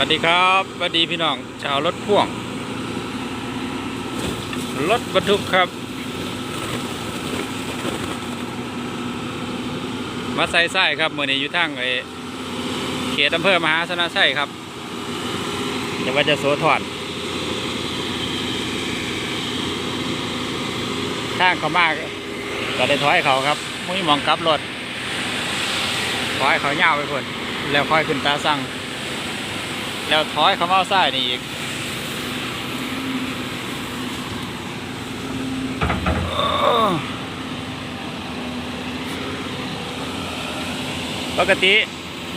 วัสดีครับสวัสดีพี่น้องชาวรถพ่วง รถบรรทุกครับ มาใส่ไส้ครับเมื่อนี้อยู่ทางไอเขตอำเภอมหาสนะชัยครับจะว่าจะโสธรทางเขามากก็ได้ถอยเขาครับมุ้ยมองกลับรถถอยเขาเงาไปคนแล้วค่อยขึ้นตาสั่ง แล้วถอยเขามาเอาซ้ายนี่อีกปกติ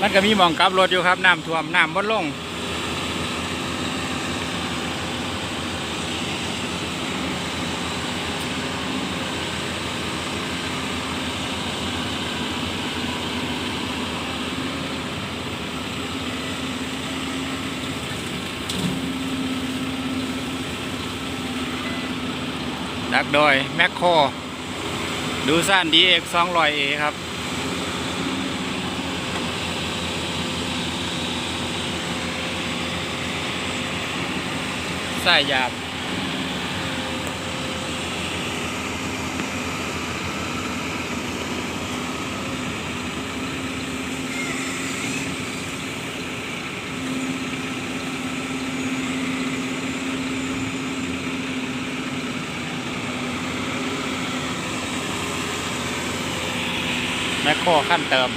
มันก็มีหมองกลับรถอยู่ครับน้ำท่วมน้ำบดลง ดักดอยแมคโครดูสั้นดีเอ็กสองร้อยเอครับ สายหยาบ แมคโครขั้นเติม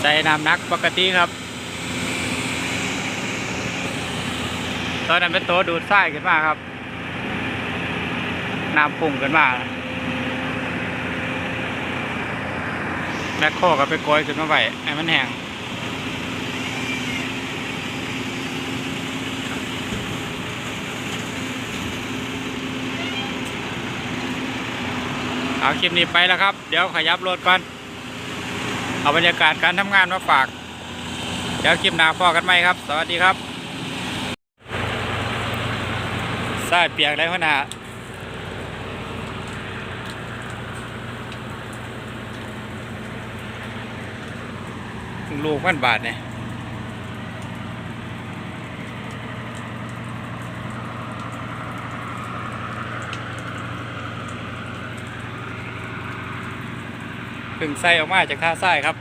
ใส่น้ำนักปกติครับ ตอนนั้นเป็นตัวดูดไส้ขึ้นมาครับ น้ำปุ่งขึ้นมาแมคโครก็ไปโกยขึ้นมาไว้ให้มันแห้งเอาคลิปนี้ไปแล้วครับ เดี๋ยวขยับรถก่อน เอาบรรยากาศการทำงานมาฝาก เดี๋ยวคลิปหน้าพอกันไหมครับ สวัสดีครับ สายเปียกได้หัวหน้าลูกพันบาทเนี่ยเพึ่งใส่ออกมาจากท่าไส้ครับ